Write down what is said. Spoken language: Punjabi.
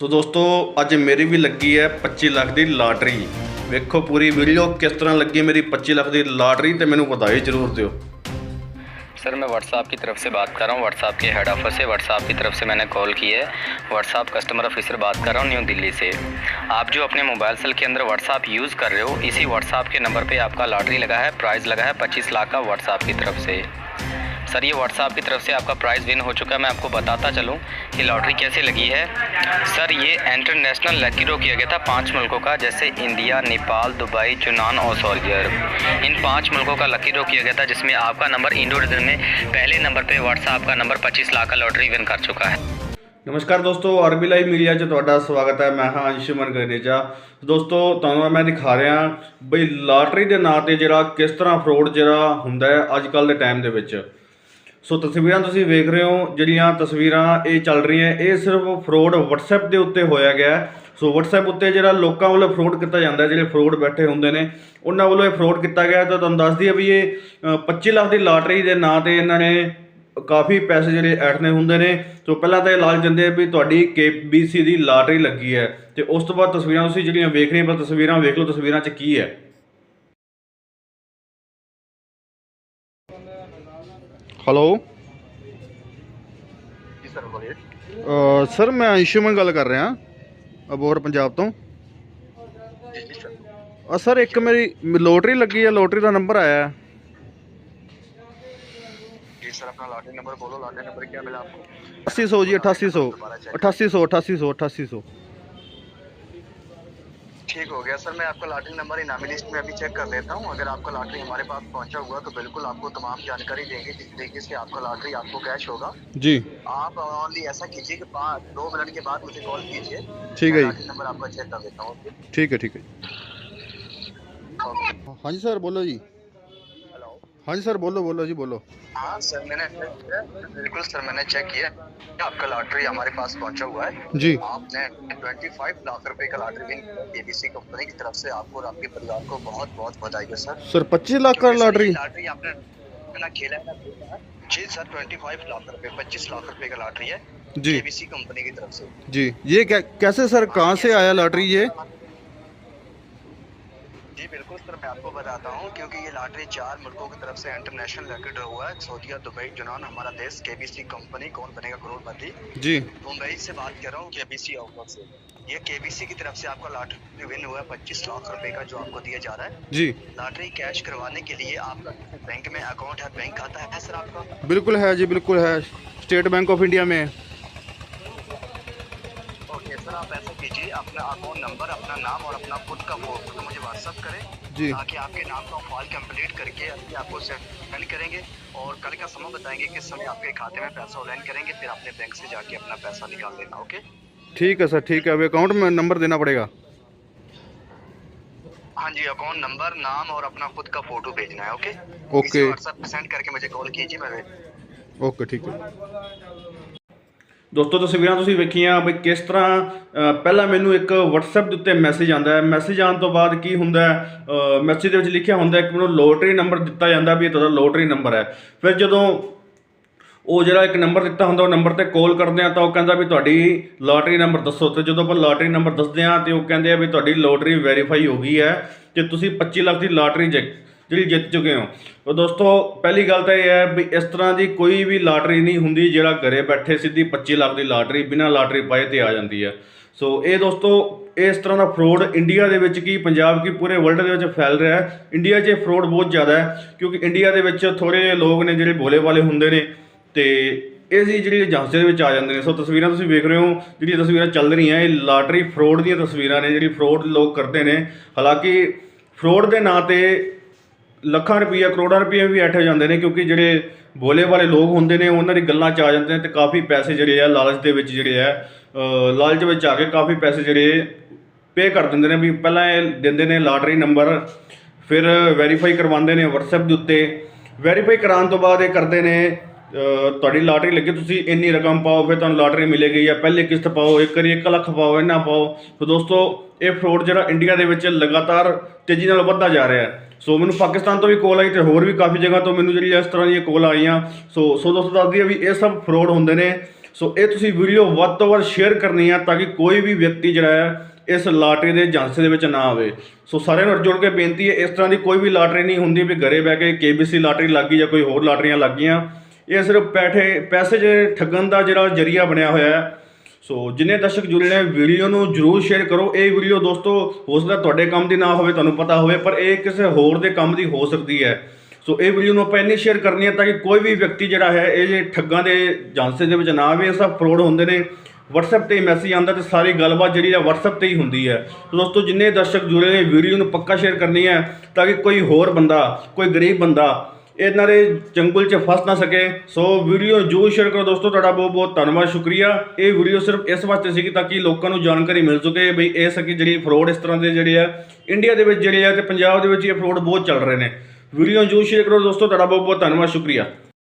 ਸੋ ਦੋਸਤੋ ਅੱਜ ਮੇਰੀ ਵੀ ਲੱਗੀ ਹੈ 25 ਲੱਖ ਦੀ ਲਾਟਰੀ ਵੇਖੋ ਪੂਰੀ ਵੀਡੀਓ ਕਿਸ ਤਰ੍ਹਾਂ ਲੱਗੀ ਮੇਰੀ 25 ਲੱਖ ਦੀ ਲਾਟਰੀ ਤੇ ਮੈਨੂੰ ਵਧਾਈ ਜ਼ਰੂਰ ਦਿਓ सर मैं व्हाट्सएप की तरफ से बात कर रहा हूँ व्हाट्सएप के हेड ऑफिस से व्हाट्सएप की तरफ से मैंने कॉल की है व्हाट्सएप कस्टमर ऑफिसर बात कर रहा हूँ न्यू दिल्ली से आप जो अपने मोबाइल सेल के अंदर व्हाट्सएप यूज़ कर रहे हो इसी व्हाट्सएप के नंबर पे आपका लॉटरी लगा है प्राइज़ लगा है पच्चीस लाख का व्हाट्सएप की तरफ से सर ये व्हाट्सएप की तरफ से आपका प्राइज़ विन हो चुका है मैं आपको बताता चलूँ कि लॉटरी कैसे लगी है सर ये इंटरनेशनल लकी ड्रॉ किया गया था पांच मुल्कों का जैसे इंडिया नेपाल दुबई चुनान और सऊदी अरब इन पांच मुल्कों का लकी ड्रॉ किया गया था जिसमें आपका नंबर इंडो डिजन में पहले नंबर पे व्हाट्सएप का नंबर 25 लाख का लॉटरी विन कर चुका है ਨਮਸਕਾਰ ਦੋਸਤੋ ਆਰਬੀ ਲਾਈਵ ਮੀਡੀਆ 'ਚ ਤੁਹਾਡਾ ਸਵਾਗਤ ਹੈ ਮੈਂ ਹਾਂ ਅੰਸ਼ੁਮਨ ਗਰੇਜਾ ਦੋਸਤੋ ਤੁਹਾਨੂੰ ਮੈਂ ਦਿਖਾ ਰਿਹਾ ਬਈ ਲਾਟਰੀ ਦੇ ਨਾਂ ਤੇ ਜਿਹੜਾ ਕਿਸ ਤਰ੍ਹਾਂ ਫਰੋਡ ਜਿਹੜਾ ਹੁੰਦਾ ਹੈ ਅੱਜ ਕੱਲ ਦੇ ਟਾਈਮ ਦੇ ਵਿੱਚ ਸੋ ਤਸਵੀਰਾਂ ਤੁਸੀਂ ਵੇਖ ਰਹੇ ਹੋ ਜਿਹੜੀਆਂ ਤਸਵੀਰਾਂ ਇਹ ਚੱਲ ਰਹੀਆਂ ਇਹ ਸਿਰਫ ਫਰੋਡ WhatsApp ਦੇ ਉੱਤੇ ਹੋਇਆ ਗਿਆ ਸੋ WhatsApp ਉੱਤੇ ਜਿਹੜਾ ਲੋਕਾਂ ਵੱਲੋਂ ਫਰੋਡ ਕੀਤਾ ਜਾਂਦਾ ਜਿਹੜੇ ਫਰੋਡ ਬੈਠੇ ਹੁੰਦੇ ਨੇ ਉਹਨਾਂ ਵੱਲੋਂ ਇਹ ਫਰੋਡ ਕੀਤਾ ਗਿਆ ਤਾਂ ਤੁਹਾਨੂੰ ਦੱਸ ਦਈਏ ਵੀ ਇਹ ਅ, 25 ਲੱਖ ਦੀ ਲਾਟਰੀ ਦੇ ਨਾਂ ਤੇ ਇਹਨਾਂ ਨੇ ਕਾਫੀ ਪੈਸੇ ਜਿਹੜੇ ਐਡਨੇ ਹੁੰਦੇ ਨੇ। ਸੋ ਪਹਿਲਾਂ ਤਾਂ ਇਹ ਲਾਲਚ ਦਿੰਦੇ ਆ ਵੀ ਤੁਹਾਡੀ KBC ਦੀ ਲਾਟਰੀ ਲੱਗੀ ਹੈ। ਤੇ ਉਸ ਤੋਂ ਬਾਅਦ ਤਸਵੀਰਾਂ ਤੁਸੀਂ ਜਿਹੜੀਆਂ ਵੇਖ ਰਹੀਆਂ ਪਰ ਤਸਵੀਰਾਂ ਵੇਖ ਲਓ ਤਸਵੀਰਾਂ 'ਚ ਕੀ ਹੈ। ਹੈਲੋ ਜੀ ਸਰ ਬੋਲੀਏ ਸਰ ਮੈਂ ਅੰਸ਼ੁਮਨ ਗੱਲ ਕਰ ਰਿਹਾ ਅਬੋਰ ਪੰਜਾਬ ਤੋਂ ਜੀ ਜੀ ਸਰ ਆ ਸਰ ਇੱਕ ਮੇਰੀ ਲੋਟਰੀ ਲੱਗੀ ਹੈ ਲੋਟਰੀ ਦਾ ਨੰਬਰ ਆਇਆ ਹੈ जी सर अपना लॉटरी नंबर बोलो लॉटरी नंबर क्या मिला आपको 8800 जी 8800 8800 8800 8800 ठीक हो गया सर मैं आपका लॉटरी नंबर इनामी लिस्ट में अभी चेक कर लेता हूँ। अगर आपका लॉटरी हमारे पास पहुँचा हुआ तो बिल्कुल आपको तमाम जानकारी देंगे जिस तरीके से आपका लॉटरी आपको कैश होगा। जी। आप ऑनली ऐसा कीजिए कि दो मिनट के बाद मुझे कॉल कीजिए। ठीक है। लॉटरी नंबर आपका चेक कर देता हूँ ठीक है ठीक है हाँ जी सर बोलो जी। हाँ जी सर बोलो बोलो जी बोलो। हाँ सर मैंने बिल्कुल सर मैंने चेक किया। आपका लॉटरी हमारे पास पहुँचा हुआ है? जी। आपने 25 लाख रुपए का लॉटरी विन एबीसी कंपनी की तरफ़ से आपको और आपके परिवार को बहुत बहुत बधाई है सर। सर पच्चीस लाख का लॉटरी लॉटरी आपने ना खेला है ना जी सर 25 लाख रुपए 25 लाख रुपए का लॉटरी है। जी। एबीसी कंपनी की तरफ़ से। जी। ये कैसे सर कहाँ से आया लॉटरी ये? जी बिल्कुल सर मैं आपको बताता हूँ क्योंकि ये लॉटरी चार मुल्कों की तरफ़ से इंटरनेशनल लॉटरी ड्रॉ हुआ है सऊदीया दुबई जुनान हमारा देश केबीसी कंपनी कौन बनेगा करोड़पति? जी। मुंबई से बात कर रहा हूँ केबीसी आउटलेट से। ये केबीसी की तरफ़ से आपका लॉटरी विन हुआ है पच्चीस लाख रुपए का जो आपको दिया जा रहा है। जी। लॉटरी कैश करवाने के लिए आपका बैंक में अकाउंट है बैंक खाता है सर आपका? बिल्कुल है जी बिल्कुल है। स्टेट बैंक ऑफ़ इंडिया में। आप ऐसा कीजिए अपना अकाउंट नंबर अपना नाम और अपना खुद का वो तो मुझे व्हाट्सअप करें जी। ताकि आपके नाम का फॉल कंप्लीट करके अभी आपको सेंड करेंगे और कल का समय बताएँगे किस समय आपके खाते में पैसा ऑनलाइन करेंगे फिर अपने बैंक से जाके अपना पैसा निकाल देना ओके ठीक है सर ठीक है। अभी अकाउंट में नंबर देना पड़ेगा। हाँ जी अकाउंट नंबर नाम और अपना खुद का फ़ोटो भेजना है ओके ओके व्हाट्सएप सेंड करके मुझे कॉल कीजिए मैं ओके ठीक है। ਦੋਸਤੋ ਤਸਵੀਰਾਂ ਤੁਸੀਂ ਵੇਖੀਆਂ ਵੀ ਕਿਸ ਤਰ੍ਹਾਂ ਪਹਿਲਾਂ ਮੈਨੂੰ ਇੱਕ WhatsApp ਦੇ ਉੱਤੇ ਮੈਸੇਜ ਆਉਂਦਾ ਹੈ। ਮੈਸੇਜ ਆਉਣ ਤੋਂ ਬਾਅਦ ਕੀ ਹੁੰਦਾ ਹੈ? ਮੈਸੇਜ ਦੇ ਵਿੱਚ ਲਿਖਿਆ ਹੁੰਦਾ ਹੈ ਕਿ ਮੈਨੂੰ ਲੋਟਰੀ ਨੰਬਰ ਦਿੱਤਾ ਜਾਂਦਾ ਵੀ ਇਹ ਤੁਹਾਡਾ ਲੋਟਰੀ ਨੰਬਰ ਹੈ। ਫਿਰ ਜਦੋਂ ਉਹ ਜਿਹੜਾ ਇੱਕ ਨੰਬਰ ਦਿੱਤਾ ਹੁੰਦਾ, ਉਹ ਨੰਬਰ ਤੇ ਕਾਲ ਕਰਦੇ ਆ ਤਾਂ ਉਹ ਕਹਿੰਦਾ ਵੀ ਤੁਹਾਡੀ ਲੋਟਰੀ ਨੰਬਰ ਦੱਸੋ। ਤੇ ਜਦੋਂ ਆਪਾਂ ਲੋਟਰੀ ਨੰਬਰ ਦੱਸਦੇ ਆ ਤੇ ਉਹ ਕਹਿੰਦੇ ਆ ਵੀ ਤੁਹਾਡੀ ਲੋਟਰੀ ਵੈਰੀਫਾਈ ਹੋ ਗਈ ਹੈ ਤੇ ਤੁਸੀਂ 25 ਲੱਖ ਦੀ ਲੋਟਰੀ ਜਿੱਤ ਜਿਹੜੀ ਜਿੱਤ ਚੁੱਕੇ ਹੋ। ਉਹ ਦੋਸਤੋ, ਪਹਿਲੀ ਗੱਲ ਤਾਂ ਇਹ ਹੈ ਵੀ ਇਸ ਤਰ੍ਹਾਂ ਦੀ ਕੋਈ ਵੀ ਲਾਟਰੀ ਨਹੀਂ ਹੁੰਦੀ ਜਿਹੜਾ ਘਰੇ ਬੈਠੇ ਸਿੱਧੀ 25 ਲੱਖ ਦੀ ਲਾਟਰੀ ਬਿਨਾਂ ਲਾਟਰੀ ਪਾਏ ਤੇ ਆ ਜਾਂਦੀ ਹੈ। ਸੋ ਇਹ ਦੋਸਤੋ, ਇਸ ਤਰ੍ਹਾਂ ਦਾ ਫਰੋਡ ਇੰਡੀਆ ਦੇ ਵਿੱਚ ਕੀ, ਪੰਜਾਬ ਕੀ, ਪੂਰੇ ਵਰਲਡ ਦੇ ਵਿੱਚ ਫੈਲ ਰਿਹਾ ਹੈ। ਇੰਡੀਆ 'ਚ ਫਰੋਡ ਬਹੁਤ ਜ਼ਿਆਦਾ ਹੈ, ਕਿਉਂਕਿ ਇੰਡੀਆ ਦੇ ਵਿੱਚ ਥੋੜੇ ਜਿਹੇ ਲੋਕ ਨੇ ਜਿਹੜੇ ਭੋਲੇ ਵਾਲੇ ਹੁੰਦੇ ਨੇ ਤੇ ਇਹ ਸੀ ਜਿਹੜੀ ਝਾਂਸੇ ਦੇ ਵਿੱਚ ਆ ਜਾਂਦੇ ਨੇ। ਸੋ ਤਸਵੀਰਾਂ ਤੁਸੀਂ ਵੇਖ ਰਹੇ ਹੋ, ਜਿਹੜੀਆਂ ਤਸਵੀਰਾਂ ਚੱਲ ਰਹੀਆਂ, ਇਹ ਲਾਟਰੀ ਫਰੋਡ ਦੀਆਂ ਤਸਵੀਰਾਂ ਨੇ, ਜਿਹੜੀ ਫਰੋਡ ਲੋਕ ਕਰਦੇ ਨੇ। ਹਾਲਾਂਕਿ ਫਰੋਡ ਦੇ ਨਾਂ ਤੇ ਲੱਖਾਂ ਰੁਪਈਆ, ਕਰੋੜਾਂ ਰੁਪਈਆ ਵੀ ਐਠ ਹੋ ਜਾਂਦੇ ਨੇ ਕਿਉਂਕਿ ਜਿਹੜੇ ਭੋਲੇ ਵਾਲੇ ਲੋਕ ਹੁੰਦੇ ਨੇ, ਉਹਨਾਂ ਦੀ ਗੱਲਾਂ 'ਚ ਆ ਜਾਂਦੇ ਨੇ ਤੇ ਕਾਫੀ ਪੈਸੇ ਜਿਹੜੇ ਆ ਲਾਲਚ ਦੇ ਵਿੱਚ ਜਿਹੜੇ ਆ ਲਾਲਚ ਵਿੱਚ ਆ ਕੇ ਕਾਫੀ ਪੈਸੇ ਜਿਹੜੇ ਪੇ ਕਰ ਦਿੰਦੇ ਨੇ ਵੀ ਪਹਿਲਾਂ ਇਹ ਦਿੰਦੇ ਨੇ ਲਾਟਰੀ ਨੰਬਰ, ਫਿਰ ਵੈਰੀਫਾਈ ਕਰਵਾਉਂਦੇ ਨੇ WhatsApp ਦੇ ਉੱਤੇ। ਵੈਰੀਫਾਈ ਕਰਾਉਣ ਤੋਂ ਬਾਅਦ ਇਹ ਕਰਦੇ ਨੇ ਤੁਹਾਡੀ ਲਾਟਰੀ ਲੱਗੀ, ਤੁਸੀਂ ਇੰਨੀ ਰਕਮ ਪਾਓ, ਫਿਰ ਤੁਹਾਨੂੰ ਲਾਟਰੀ ਮਿਲੇਗੀ ਜਾਂ ਪਹਿਲੇ ਕਿਸ਼ਤ ਪਾਓ, ਇੱਕ ਵਾਰੀ 1 ਲੱਖ ਪਾਓ, ਇੰਨਾ ਪਾਓ। ਸੋ ਦੋਸਤੋ, ਇਹ ਫਰੋਡ ਜਿਹੜਾ ਇੰਡੀਆ ਦੇ ਵਿੱਚ ਲਗਾਤਾਰ ਤੇਜ਼ੀ ਨਾਲ ਵੱਧਦਾ ਜਾ ਰਿਹਾ ਹੈ। ਸੋ ਮੈਨੂੰ ਪਾਕਿਸਤਾਨ ਤੋਂ ਵੀ ਕੋਲ ਆਈ ਤੇ ਹੋਰ ਵੀ ਕਾਫੀ ਜਗ੍ਹਾ ਤੋਂ ਮੈਨੂੰ ਜਿਹੜੀ ਇਸ ਤਰ੍ਹਾਂ ਦੀਆਂ ਕੋਲ ਆਈਆਂ। ਸੋ ਸੋ ਦੋਸਤੋ ਦੱਸਦੀ ਹੈ ਵੀ ਇਹ ਸਭ ਫਰੋਡ ਹੁੰਦੇ ਨੇ। ਸੋ ਇਹ ਤੁਸੀਂ ਵੀਡੀਓ ਵੱਧ ਤੋਂ ਵੱਧ ਸ਼ੇਅਰ ਕਰਨੀ ਆ ਤਾਂ ਕਿ ਕੋਈ ਵੀ ਵਿਅਕਤੀ ਜਿਹੜਾ ਹੈ ਇਸ ਲਾਟਰੀ ਦੇ ਝਾਂਸੇ ਦੇ ਵਿੱਚ ਨਾ ਆਵੇ। ਸੋ ਸਾਰਿਆਂ ਨੂੰ ਜੁੜ ਕੇ ਬੇਨਤੀ ਹੈ, ਇਸ ਤਰ੍ਹਾਂ ਦੀ ਕੋਈ ਵੀ ਲਾਟਰੀ ਨਹੀਂ ਹੁੰਦੀ ਵੀ ਘਰੇ ਬਹਿ ਕੇ ਕੇਬੀਸੀ ਲਾਟਰੀ ਲੱਗ ਗਈ ਜਾਂ ਕੋਈ ਹੋਰ ਲਾਟਰੀਆਂ ਲੱਗ ਗਈਆਂ ਇਹ ਸਿਰਫ ਪੈਸੇ ਪੈਸੇ ਜੇ ਠੱਗਣ ਦਾ ਜਿਹੜਾ ਜਰੀਆ ਬਣਿਆ ਹੋਇਆ ਹੈ। ਸੋ ਜਿੰਨੇ ਦਰਸ਼ਕ ਜੁੜੇ ਨੇ ਵੀਡੀਓ ਨੂੰ ਜਰੂਰ ਸ਼ੇਅਰ ਕਰੋ। ਇਹ ਵੀਡੀਓ ਦੋਸਤੋ, ਹੋ ਸਕਦਾ ਤੁਹਾਡੇ ਕੰਮ ਦੀ ਨਾ ਹੋਵੇ, ਤੁਹਾਨੂੰ ਪਤਾ ਹੋਵੇ, ਪਰ ਇਹ ਕਿਸੇ ਹੋਰ ਦੇ ਕੰਮ ਦੀ ਹੋ ਸਕਦੀ ਹੈ। ਸੋ ਇਹ ਵੀਡੀਓ ਨੂੰ ਆਪਾਂ ਇੰਨੀ ਸ਼ੇਅਰ ਕਰਨੀ ਹੈ ਤਾਂ ਕਿ ਕੋਈ ਵੀ ਵਿਅਕਤੀ ਜਿਹੜਾ ਹੈ, ਇਹ ਜੇ ਠੱਗਾਂ ਦੇ ਜਾਂਸੇ ਦੇ ਵਿੱਚ ਨਾ ਆਵੇ, ਇਹ ਸਭ ਫਰੋਡ ਹੁੰਦੇ ਨੇ। WhatsApp ਤੇ ਮੈਸੇਜ ਆਉਂਦਾ ਤੇ ਸਾਰੀ ਗੱਲਬਾਤ ਜਿਹੜੀ ਹੈ WhatsApp ਤੇ ਹੀ ਹੁੰਦੀ ਹੈ। ਸੋ ਦੋਸਤੋ, ਜਿੰਨੇ ਦਰਸ਼ਕ ਜੁੜੇ ਨੇ ਵੀਡੀਓ ਨੂੰ ਪੱਕਾ ਸ਼ੇਅਰ ਕਰਨੀ ਹੈ ਤਾਂ ਕਿ ਕੋਈ ਹੋਰ ਬੰਦਾ, ਕੋਈ ਗਰੀਬ ਬੰਦਾ ਇਹਨਾਂ ਦੇ ਜੰਗਲ 'ਚ ਫਸ ਨਾ ਸਕੇ। ਸੋ ਵੀਡੀਓ ਜਰੂਰ ਸ਼ੇਅਰ ਕਰੋ ਦੋਸਤੋ, ਤੁਹਾਡਾ ਬਹੁਤ ਬਹੁਤ ਧੰਨਵਾਦ, ਸ਼ੁਕਰੀਆ। ਇਹ ਵੀਡੀਓ ਸਿਰਫ ਇਸ ਵਾਸਤੇ ਸੀ ਤਾਂ ਕਿ ਲੋਕਾਂ ਨੂੰ ਜਾਣਕਾਰੀ ਮਿਲ ਸਕੇ ਬਈ ਇਹ ਸਕੀ ਜਿਹੜੀ ਫਰੋਡ ਇਸ ਤਰ੍ਹਾਂ ਦੇ ਜਿਹੜੇ ਆ ਇੰਡੀਆ ਦੇ ਵਿੱਚ ਜਿਹੜੇ ਆ ਤੇ ਪੰਜਾਬ ਦੇ ਵਿੱਚ ਇਹ ਫਰੋਡ ਬਹੁਤ ਚੱਲ ਰਹੇ ਨੇ। ਵੀਡੀਓ ਜਰੂਰ ਸ਼ੇਅਰ ਕਰੋ ਦੋਸਤੋ, ਤੁਹਾਡਾ ਬਹੁਤ ਬਹੁਤ ਧੰਨਵਾਦ, ਸ਼ੁਕਰੀਆ।